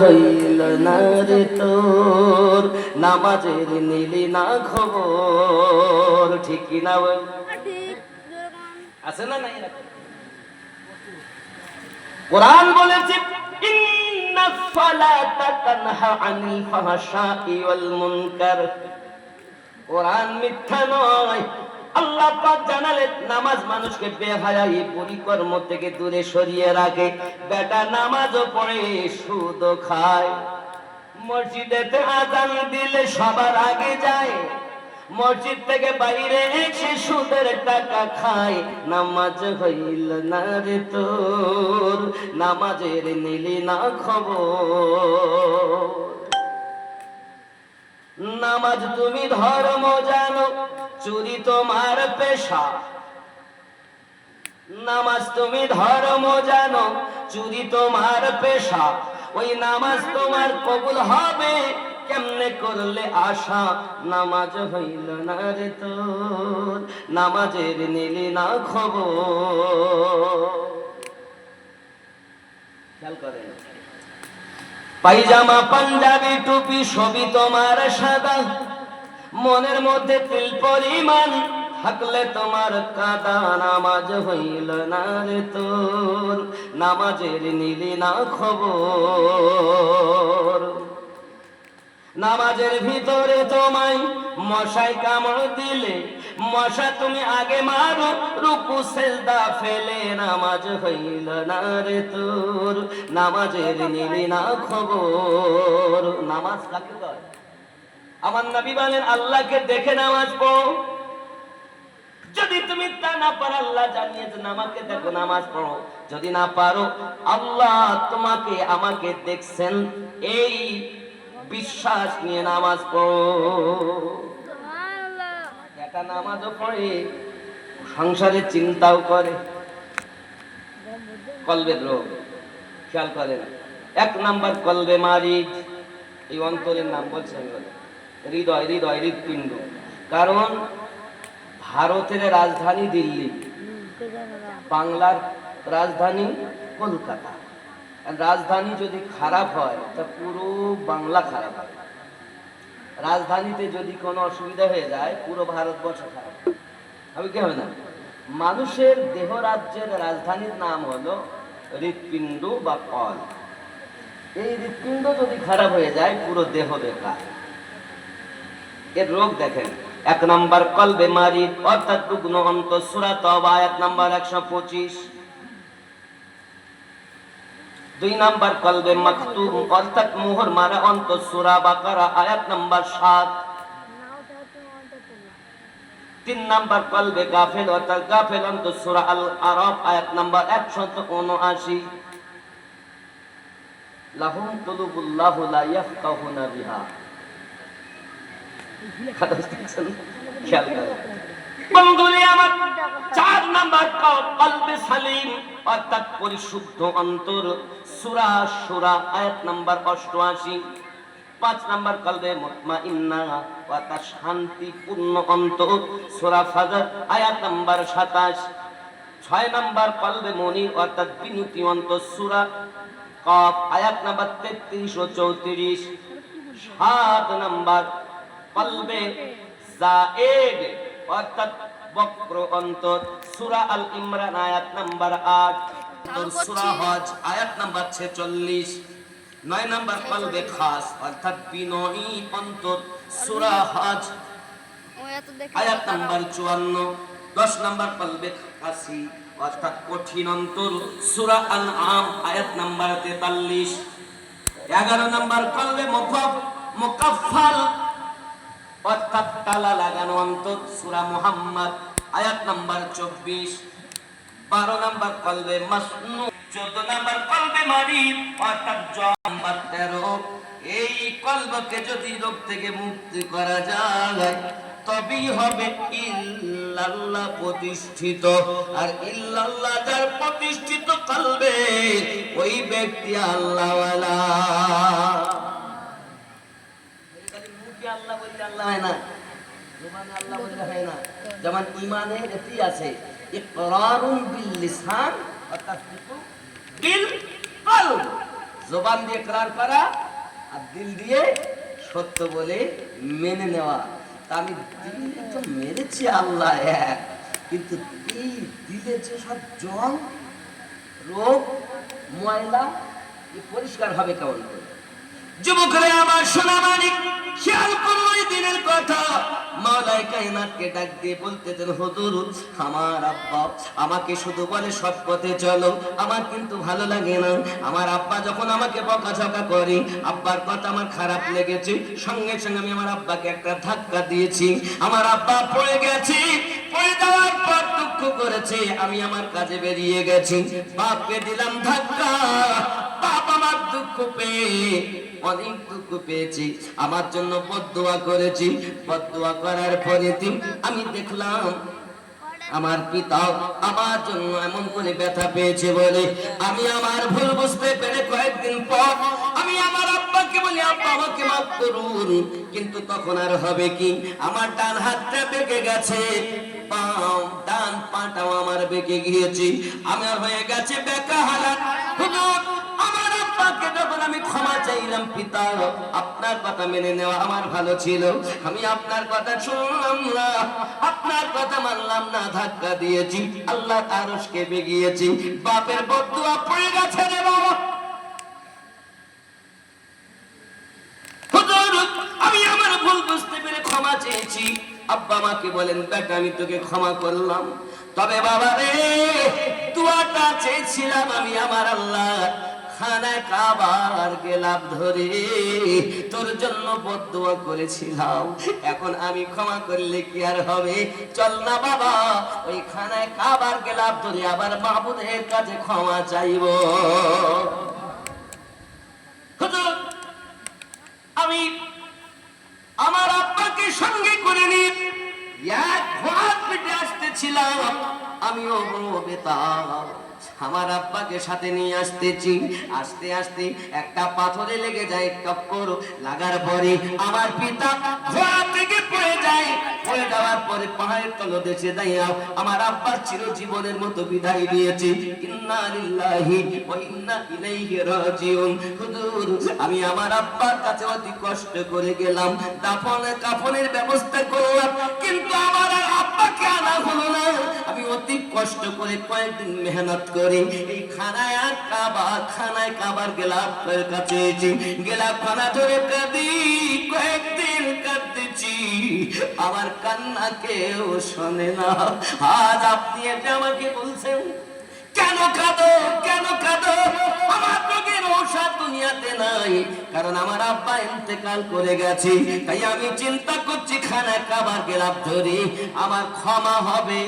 হইল না রে তোর, নামাজের নিলি না খবর ঠিক না বল? আছে না নাই? কোরআন বলেছে, ইন্না সালাতা তানহা আনিল ওয়াল মুনকার কোরআন মিথ্যা নয় আল্লাহ পাক নামাজ মানুষকে বেহায়াই পরিকর্ম থেকে দূরে সরিয়ে রাখে। বেটা নামাজও পড়ে খায়। মসজিদেতে দিলে সবার আগে যায়। মসজিদ থেকে বাইরে টাকা খায়। নামাজ হইল না রে তোর, নামাজের নিলি না খবর। নামাজ তুমি ধর্ম জানো চুরি তোমার পেশা। নামাজ তুমি ধর্ম জানো, চুরি তোমার পেশা। ওই নামাজ তোমার কবুল হবে, কেমনে করলে আশা? নামাজ হইল না রে তোর, নামাজের নিলি না খবর। খেয়াল করেন। পাইজামা, পাঞ্জাবি, টুপি সবই তোমার সাদা। মনের মধ্যে তিল পরিমাণ থাকলে তোমার কাদা নামাজ হইল না রে তোর। নামাজের নিলি না খবর। নামাজের ভিতরে তোমায় মশাই কামড় দিলে মশা তুমি আগে মারো, রুকু সেজদা ফেলে নামাজ হইল না রে তোর। নামাজের নিলি না খবর। নামাজ কাকে কয়? আমার নবী বলেন আল্লাহকে দেখে নামাজ পড়ো। যদি তুমি তা না পারো আল্লাহ জানিয়েছেন আমাকে দেখো নামাজ পড়ো। যদি না পারো আল্লাহ তোমাকে আমাকে দেখছেন এই বিশ্বাস নিয়ে নামাজ পড়ো। একটা নামাজও পড়ে সংসারের চিন্তাও করে। কলবের রোগ খেয়াল করেন এক নাম্বার কলবে মারিজ এই অন্তরের নাম বলছে আমি বলি। হৃদয় হৃদয় হৃদপিণ্ড কারণ ভারতের রাজধানী দিল্লি, বাংলার রাজধানী কলকাতা। রাজধানী যদি খারাপ হয়, তা পুরো বাংলা খারাপ হয় রাজধানীতে যদি কোনো অসুবিধা হয়ে যায়, পুরো ভারতবর্ষ খারাপ। হবে কি হবে না? মানুষের দেহ রাজ্যের রাজধানীর নাম হলো হৃৎপিণ্ড বা কল। এই হৃৎপিণ্ড যদি খারাপ হয়ে যায়, পুরো দেহ বেকার। এর রোগ দেখেন। এক নাম্বার কল বেমারি অর্থাৎ রুগ্ন অন্ত সুরা তবা এক নাম্বার একশো পঁচিশ। দুই নাম্বার কলবে মাকতুম, অর্থাৎ মোহর মারা অন্ত সুরা বাকারা আয়াত নাম্বার সাত। তিন নাম্বার কলবে গাফেল, অর্থাৎ গাফেল অন্ত সুরা আল আরব আয়াত নাম্বার একশত উনআশি। লাহুম তুলুবুল্লাহু লা ইয়াফকাহুনা বিহা। অষ্টআশি। পাঁচ নাম্বার শান্তিপূর্ণ অন্তর। সুরা ফাজার, আয়াত নাম্বার সাতাশ। ছয় নাম্বার কলবে মনি অর্থাৎ বিনুতি অন্তর, সুরা কফ, আয়াত নাম্বার তেত্রিশ ও চৌত্রিশ। সাত নাম্বার কলবে জায়েদ অর্থাৎ বক্র অন্তর সূরা আল ইমরান আয়াত নাম্বার 8 সূরা হজ আয়াত নাম্বার 46 নয় নাম্বার কলবে খাস অর্থাৎ বিনয়ী অন্তর সূরা হজ আয়াত নাম্বার 54 10 নাম্বার কলবে কাসি অর্থাৎ কঠিন অন্তর সূরা আনআম আয়াত নাম্বার 43 11 নাম্বার কলবে মুকাফফাল। অর্থাৎ তালা লাগানো অন্তর সুরা মুহাম্মদ, আয়াত নাম্বার চব্বিশ। বারো নাম্বার কলবে মাসনু, চোদ্দ নাম্বার কলবে অর্থাৎ জ নাম্বার তেরো। এই কলবকে যদি রোগ থেকে মুক্তি করা যায়, তবেই হবে ইল্লাল্লাহ প্রতিষ্ঠিত। আর ইল্লাল্লাহ যার প্রতিষ্ঠিত কলবে, ওই ব্যক্তি আল্লাহওয়ালা। আল্লাহ যেমন ইমানের আছে দিয়ে করা আর দিল দিয়ে সত্য বলে মেনে নেওয়া। তা আমি দিলে তো মেরেছি আল্লাহ এক, কিন্তু এই দিলে যে সব জল রোগ, ময়লা পরিষ্কার হবে কেমন করে? যুবকরা আমার সোনা মানিক খেয়াল করো ওই দিনের কথা। ডাক দিয়ে বলতেছেন, হুজুর, আমার আব্বা আমাকে শুধু বলে সৎ পথে চলো। আমার কিন্তু ভালো লাগে না। আমার আব্বা যখন আমাকে বকাঝকা করে, আব্বার কথা আমার খারাপ লেগেছে। সঙ্গে সঙ্গে আমি আমার আব্বাকে একটা ধাক্কা দিয়েছি। আমার আব্বা পড়ে গেছে। পড়ে যাওয়ার পর দুঃখ করেছে। আমি আমার কাজে বেরিয়ে গেছি। বাপকে দিলাম ধাক্কা। দুঃখ পেয়ে, অনেক দুঃখ পেয়েছি। আমার জন্য বদুয়া করেছি। বদুয়া করার পরে আমি দেখলাম আমার পিতা আমার জন্য এমন করে ব্যথা পেয়েছে বলে, আমি আমার ভুল বুঝতে পেরে কয়েকদিন পর আমি আমার আব্বাকে বলি, আব্বা, আমাকে মাফ করুন। কিন্তু তখন আর হবে কি? আমার ডান হাতটা বেঁকে গেছে। পাও, ডান পাটাও আমার বেঁকে গিয়েছে। আমার হয়ে গেছে বেকা হালাত। আমি ক্ষমা চাইলাম, পিতা। আপনার কথা মেনে নেওয়া আমার ভালো ছিল। আমি আপনার কথা শুনলাম না। আপনার কথা মানলাম না, ধাক্কা দিয়েছি। আল্লাহ আরশকে বেগিয়েছি। বাপের বদুয়া পড়ে গেছে রে বাবা। আমি তোকে ক্ষমা করলাম। তবে বাবা রে, দুয়াটা চেয়েছিলাম আমি আমার আল্লাহ খানায় কাবার গেলাম ধরে। তোর জন্য বদুয়া করেছিলাম। এখন আমি ক্ষমা করলে কি আর হবে? চল না বাবা ওই খানায় কাবার গেলাম ধরে। আবার মাহবুদের কাছে ক্ষমা চাইব। আমি আমার আব্বাকে সঙ্গে করে নিয়ে এক ঘোড়ার পিঠে আসতেছিলাম। আমিও আমার আব্বাকে সাথে নিয়ে আসতেছি। আস্তে আস্তে একটা পাথরে লেগে যায় টক্কর লাগার পরে আমার পিতা থেকে পড়ে যায়। পড়ে যাওয়ার পরে পাহাড়ের তলদেশে দাঁড়িয়ে আমার আব্বার চিরজীবনের মতো বিদায় দিয়েছে আমি আমার আব্বার কাছে অতি কষ্ট করে গেলাম। দাফন কাফনের ব্যবস্থা করলাম। কিন্তু আমার আব্বাকে আনা হলো না। কষ্ট করে কয়েকদিন মেহনত করে এই খানায় আর কাবা, খানায় কাবার গেলাম কাছে গেলাম খানা ধরে কাঁদি, কয়েকদিন কাঁদতেছি। আমার কান্না কেউ শোনে না। আজ আপনি এটা আমাকে বলছেন, কেন কাঁদো কেন কাঁদো? আমার রোগের ঔষধ দুনিয়াতে নাই। কারণ আমার আব্বা ইন্তেকাল করে গেছে। তাই আমি চিন্তা করছি খানা কাবার গেলাম ধরে। আমার ক্ষমা হবে।